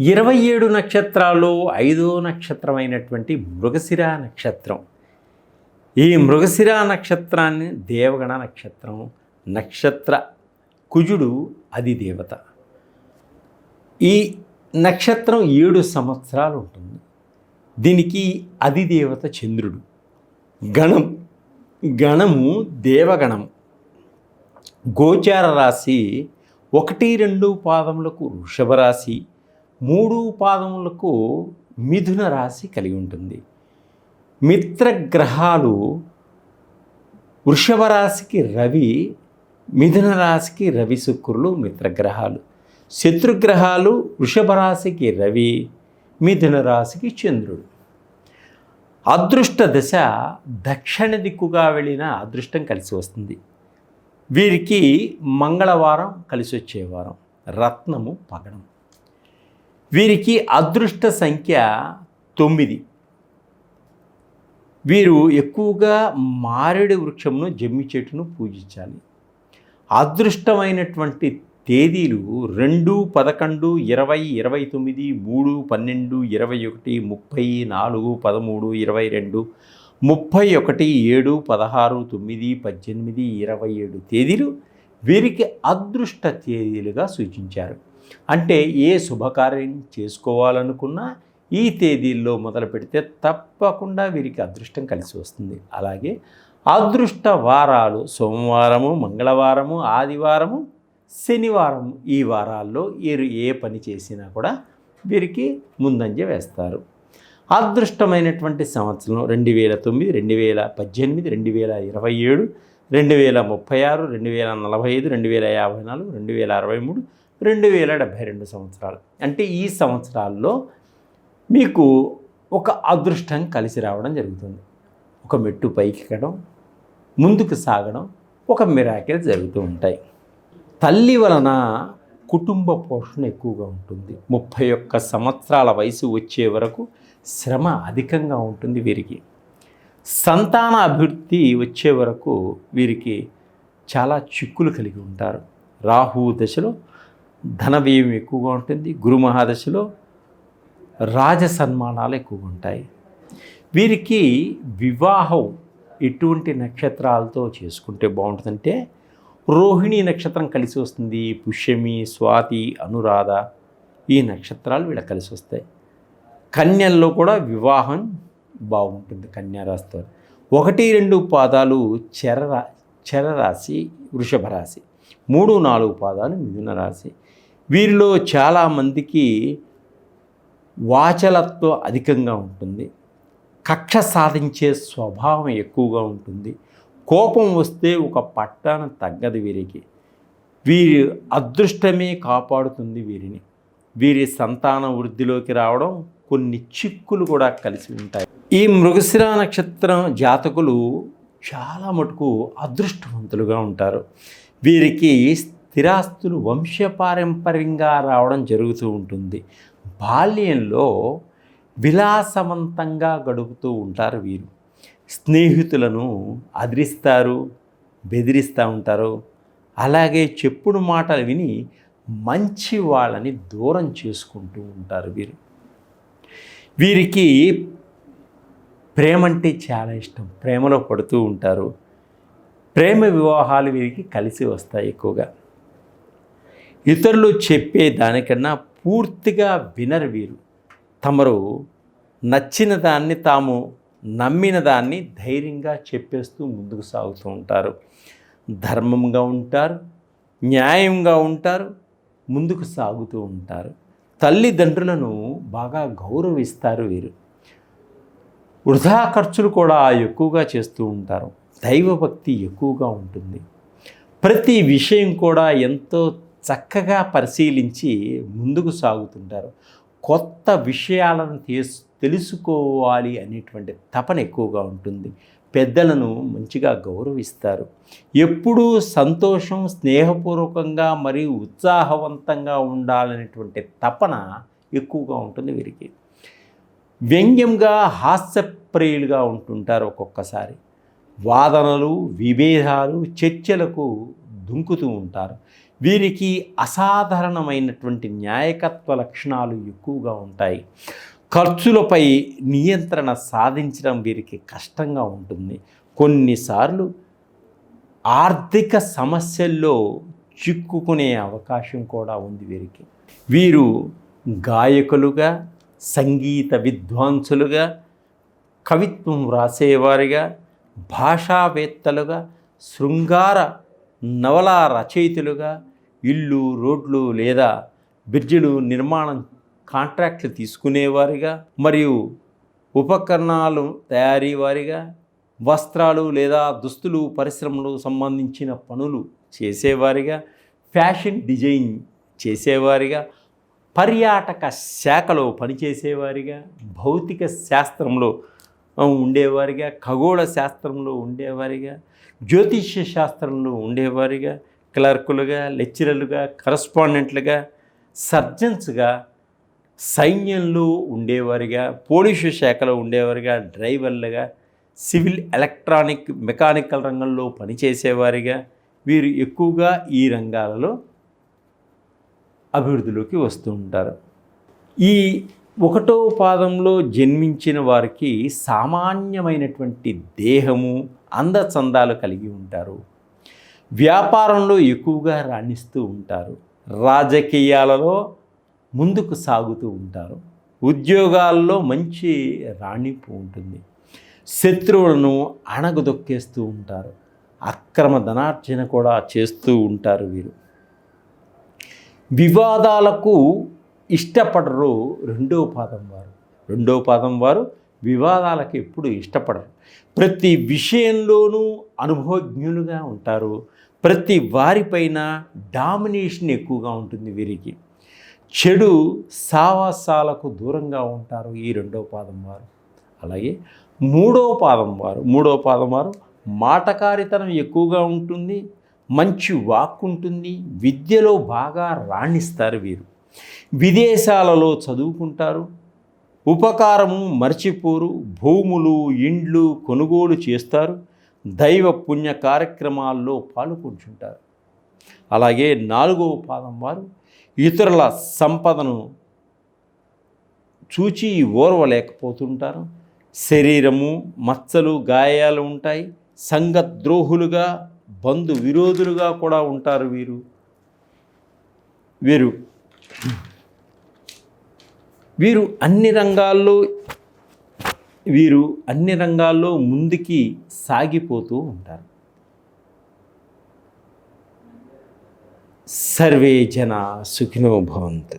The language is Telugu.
ఇరవై ఏడు నక్షత్రాల్లో ఐదో నక్షత్రమైనటువంటి మృగశిర నక్షత్రం. ఈ మృగశిర నక్షత్రాన్ని దేవగణ నక్షత్రం నక్షత్ర కుజుడు అది దేవత ఈ నక్షత్రం ఏడు సంవత్సరాలు ఉంటుంది. దీనికి అధిదేవత చంద్రుడు. గణం గణము దేవగణం. గోచార రాశి ఒకటి రెండు పాదములకు వృషభ రాశి. మూడు పాదములకు మిథున రాశి కలిగి ఉంటుంది. మిత్రగ్రహాలు వృషభ రాశికి రవి మిథున రాశికి రవి శుక్రులు మిత్రగ్రహాలు శత్రుగ్రహాలు వృషభ రాశికి రవి మిథున రాశికి చంద్రుడు. అదృష్ట దశ దక్షిణ దిక్కుగా వెళ్ళిన అదృష్టం కలిసి వస్తుంది. వీరికి మంగళవారం కలిసి వచ్చే వారం. రత్నము పగడం. వీరికి అదృష్ట సంఖ్య తొమ్మిది. వీరు ఎక్కువగా మారేడు వృక్షమును జమ్మి చెట్టును పూజించాలి. అదృష్టమైనటువంటి తేదీలు రెండు పదకొండు ఇరవై ఇరవై తొమ్మిది మూడు పన్నెండు ఇరవై ఒకటి ముప్పై నాలుగు పదమూడు ఇరవై రెండు ముప్పై ఒకటి ఏడు పదహారు తొమ్మిది పద్దెనిమిది ఇరవై ఏడు తేదీలు వీరికి అదృష్ట తేదీలుగా సూచించారు. అంటే ఏ శుభకార్యం చేసుకోవాలనుకున్నా ఈ తేదీల్లో మొదలు పెడితే తప్పకుండా వీరికి అదృష్టం కలిసి వస్తుంది. అలాగే అదృష్ట వారాలు సోమవారము మంగళవారము ఆదివారము శనివారం ఈ వారాల్లో వీరు ఏ పని చేసినా కూడా వీరికి ముందంజ వేస్తారు. అదృష్టమైనటువంటి సంవత్సరం రెండు వేల తొమ్మిది రెండు వేల పద్దెనిమిది రెండు వేల ఇరవై ఏడు రెండు వేల ముప్పై ఆరు రెండు వేల నలభై ఐదు రెండు వేల యాభై నాలుగు రెండు వేల అరవై మూడు రెండు వేల డెబ్భై రెండు సంవత్సరాలు. అంటే ఈ సంవత్సరాల్లో మీకు ఒక అదృష్టం కలిసి రావడం జరుగుతుంది. ఒక మెట్టు పైకి ఎక్కడం ముందుకు సాగడం ఒక మిరాకిల్ జరుగుతూ ఉంటాయి. తల్లి వలన కుటుంబ పోషణ ఎక్కువగా ఉంటుంది. ముప్పై ఒక్క సంవత్సరాల వయసు వచ్చే వరకు శ్రమ అధికంగా ఉంటుంది వీరికి. సంతాన అభివృద్ధి వచ్చే వరకు వీరికి చాలా చిక్కులు కలిగి ఉంటారు. రాహు దశలో ధన వ్యయం ఎక్కువగా ఉంటుంది. గురు మహాదశలో రాజ సన్మానాలు ఎక్కువగా ఉంటాయి. వీరికి వివాహం ఎటువంటి నక్షత్రాలతో చేసుకుంటే బాగుంటుందంటే రోహిణి నక్షత్రం కలిసి వస్తుంది పుష్యమి స్వాతి అనురాధ ఈ నక్షత్రాలు వీళ్ళకి కలిసి వస్తాయి. కన్యల్లో కూడా వివాహం బాగుంటుంది కన్యారాశితో ఒకటి రెండు పాదాలు చెరరా చెరరాశి వృషభ రాశి. మూడు నాలుగు పాదాలు మిథున రాశి. వీరిలో చాలామందికి వాచలత్వం అధికంగా ఉంటుంది. కక్ష సాధించే స్వభావం ఎక్కువగా ఉంటుంది. కోపం వస్తే ఒక పట్టాన తగ్గదు వీరికి. వీరి అదృష్టమే కాపాడుతుంది వీరిని. వీరి సంతాన వృద్ధిలోకి రావడం కొన్ని చిక్కులు కూడా కలిసి ఉంటాయి. ఈ మృగశిర నక్షత్రం జాతకులు చాలా మటుకు అదృష్టవంతులుగా ఉంటారు. వీరికి స్థిరాస్తులు వంశపారంపర్యంగా రావడం జరుగుతూ ఉంటుంది. బాల్యంలో విలాసవంతంగా గడుపుతూ ఉంటారు వీరు. స్నేహితులను అదిరిస్తారు బెదిరిస్తూ ఉంటారు. అలాగే చెప్పుడు మాటలు విని మంచి వాళ్ళని దూరం చేసుకుంటూ ఉంటారు వీరు. వీరికి ప్రేమ అంటే చాలా ఇష్టం. ప్రేమలో పడుతూ ఉంటారు. ప్రేమ వివాహాలు వీరికి కలిసి వస్తాయి ఎక్కువగా. ఇతరులు చెప్పే దానికన్నా పూర్తిగా వినరు వీరు. తమరు నచ్చిన దాన్ని తాము నమ్మిన దాన్ని ధైర్యంగా చెప్పేస్తూ ముందుకు సాగుతూ ఉంటారు. ధర్మంగా ఉంటారు న్యాయంగా ఉంటారు ముందుకు సాగుతూ ఉంటారు. తల్లిదండ్రులను బాగా గౌరవిస్తారు వీరు. వృధా ఖర్చులు కూడా ఎక్కువగా చేస్తూ ఉంటారు. దైవభక్తి ఎక్కువగా ఉంటుంది. ప్రతి విషయం కూడా ఎంతో చక్కగా పరిశీలించి ముందుకు సాగుతుంటారు. కొత్త విషయాలను తెలుసుకోవాలి అనేటువంటి తపన ఎక్కువగా ఉంటుంది. పెద్దలను మంచిగా గౌరవిస్తారు. ఎప్పుడూ సంతోషం స్నేహపూర్వకంగా మరియు ఉత్సాహవంతంగా ఉండాలనేటువంటి తపన ఎక్కువగా ఉంటుంది వీరికి. వ్యంగ్యంగా హాస్యప్రియులుగా ఉంటుంటారు ఒక్కొక్కసారి. వాదనలు విభేదాలు చర్చలకు దుంకుతూ ఉంటారు. వీరికి అసాధారణమైనటువంటి న్యాయకత్వ లక్షణాలు ఎక్కువగా ఉంటాయి. ఖర్చులపై నియంత్రణ సాధించడం వీరికి కష్టంగా ఉంటుంది. కొన్నిసార్లు ఆర్థిక సమస్యల్లో చిక్కుకునే అవకాశం కూడా ఉంది వీరికి. వీరు గాయకులుగా సంగీత విద్వాంసులుగా కవిత్వం వ్రాసేవారిగా భాషావేత్తలుగా శృంగార నవల రచయితలుగా ఇల్లు రోడ్లు లేదా బ్రిడ్జిలు నిర్మాణం కాంట్రాక్ట్లు తీసుకునేవారిగా మరియు ఉపకరణాలు తయారీ వారిగా వస్త్రాలు లేదా దుస్తులు పరిశ్రమలు సంబంధించిన పనులు చేసేవారిగా ఫ్యాషన్ డిజైన్ చేసేవారిగా పర్యాటక శాఖలో పనిచేసేవారిగా భౌతిక శాస్త్రంలో ఉండేవారిగా ఖగోళ శాస్త్రంలో ఉండేవారిగా జ్యోతిష్య శాస్త్రంలో ఉండేవారిగా క్లర్కులుగా లెక్చరర్లుగా కరస్పాండెంట్లుగా సర్జన్స్గా సైన్యంలో ఉండేవారిగా పోలీసు శాఖలో ఉండేవారిగా డ్రైవర్లుగా సివిల్ ఎలక్ట్రానిక్ మెకానికల్ రంగంలో పనిచేసేవారిగా. వీరు ఎక్కువగా ఈ రంగాలలో అభివృద్ధిలోకి వస్తూ ఉంటారు. ఈ ఒకటో పాదంలో జన్మించిన వారికి సామాన్యమైనటువంటి దేహము అందచందాలు కలిగి ఉంటారు. వ్యాపారంలో ఎక్కువగా రాణిస్తూ ఉంటారు. రాజకీయాలలో ముందుకు సాగుతూ ఉంటారు. ఉద్యోగాల్లో మంచి రాణింపు ఉంటుంది. శత్రువులను అణగదొక్కేస్తూ ఉంటారు. అక్రమ ధనార్జన కూడా చేస్తూ ఉంటారు వీరు. వివాదాలకు ఇష్టపడరు రెండో పాదం వారు. రెండో పాదం వారు వివాదాలకు ఎప్పుడు ఇష్టపడరు. ప్రతి విషయంలోనూ అనుభవజ్ఞులుగా ఉంటారు. ప్రతి వారిపైన డామినేషన్ ఎక్కువగా ఉంటుంది వీరికి. చెడు సావాసాలకు దూరంగా ఉంటారు ఈ రెండో పాదం వారు. అలాగే మూడో పాదం వారు మూడో పాదం వారు మాటకారితనం ఎక్కువగా ఉంటుంది మంచి వాక్కు ఉంటుంది విద్యలో బాగా రాణిస్తారు వీరు. విదేశాలలో చదువుకుంటారు. ఉపకారము మర్చిపోరు. భూములు ఇండ్లు కొనుగోలు చేస్తారు. దైవ పుణ్య కార్యక్రమాల్లో పాల్గొంటుంటారు. అలాగే నాలుగవ పాదం వారు ఇతరుల సంపదను చూచి ఓర్వలేకపోతుంటారు. శరీరము మచ్చలు గాయాలు ఉంటాయి. సంఘద్రోహులుగా బంధు విరోధులుగా కూడా ఉంటారు వీరు. వీరు వీరు అన్ని రంగాల్లో వీరు అన్ని రంగాల్లో ముందుకి సాగిపోతూ ఉంటారు. సర్వే జన సుఖినో భవంతు.